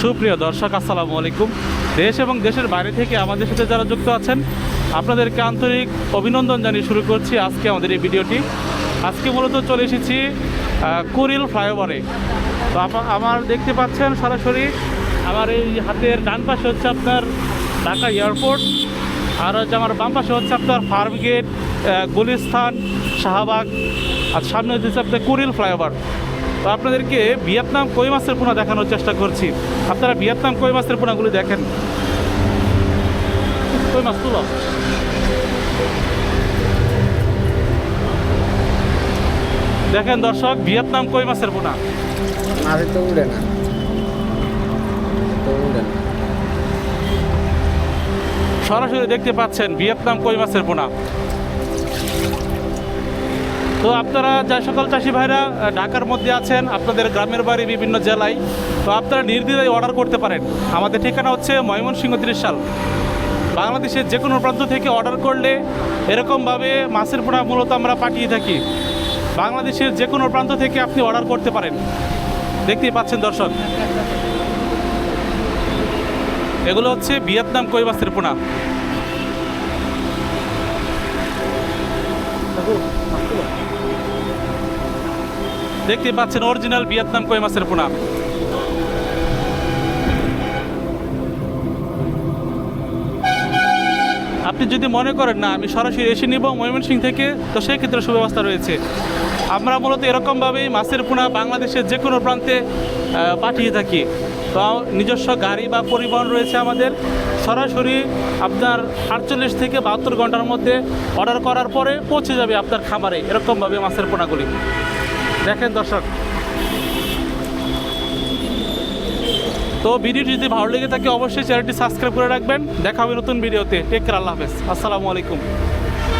সুপ্রিয় দর্শক, আসসালামু আলাইকুম। দেশ এবং দেশের বাইরে থেকে আমাদের সাথে যারা যুক্ত আছেন, আপনাদেরকে আন্তরিক অভিনন্দন জানিয়ে শুরু করছি আজকে আমাদের এই ভিডিওটি। আজকে মূলত চলে এসেছি কুরিল ফ্লাইওভারে। তো আমার দেখতে পাচ্ছেন সরাসরি, আমার এই হাতের ডান পাশে হচ্ছে আপনার ঢাকা এয়ারপোর্ট, আর হচ্ছে আমার বাম পাশে হচ্ছে আপনার ফার্ম গেট গুলিস্তান, শাহবাগ, আর সামনে হচ্ছে আপনার কুরিল ফ্লাইওভার। তো আপনাদেরকে ভিয়েতনাম কই মাছের পোনা দেখানোর চেষ্টা করছি। আপনারা ভিয়েতনাম কই মাছের পোনাগুলি দেখেন। কই মাছ তুলো? দেখেন দর্শক ভিয়েতনাম কই মাছের পোনা। তো উড়ে না। সরাসরি দেখতে পাচ্ছেন ভিয়েতনাম কই মাছের পোনা। তো আপনারা যা সকল চাষি ভাইরা ঢাকার মধ্যে আছেন, আপনাদের গ্রামের বাড়ি বিভিন্ন জেলায়, তো আপনারা নির্দ্বিধায় অর্ডার করতে পারেন। আমাদের ঠিকানা হচ্ছে ময়মনসিংহ ত্রিশাল। বাংলাদেশের যে কোনো প্রান্ত থেকে অর্ডার করলে এরকমভাবে মাছের পোনা মূলত আমরা পাঠিয়ে থাকি। বাংলাদেশের যে কোনো প্রান্ত থেকে আপনি অর্ডার করতে পারেন। দেখতেই পাচ্ছেন দর্শক। এগুলো হচ্ছে ভিয়েতনাম কই মাছের পোনা। দেখতে পাচ্ছেন অরিজিনাল ভিয়েতনাম কই মাছের পোনা। আপনি যদি মনে করেন, না, আমি সরাসরি এসে নিব ময়মনসিং থেকে, তো সেই ক্ষেত্রে সুব্যবস্থা রয়েছে। আমরা মূলত এরকমভাবেই মাছের পোনা বাংলাদেশের যে কোনো প্রান্তে পাঠিয়ে থাকি। তো নিজস্ব গাড়ি বা পরিবহন রয়েছে আমাদের। সরাসরি আপনার আটচল্লিশ থেকে বাহাত্তর ঘণ্টার মধ্যে অর্ডার করার পরে পৌঁছে যাবে আপনার খামারে এরকমভাবে মাছের পোনাগুলি। দেখেন দর্শক। তো ভিডিওটি যদি ভালো লেগে থাকে, অবশ্যই চ্যানেলটি সাবস্ক্রাইব করে রাখবেন। দেখা হবে নতুন ভিডিওতে। টেক আল্লাহ হাফেজ। আসসালামু আলাইকুম।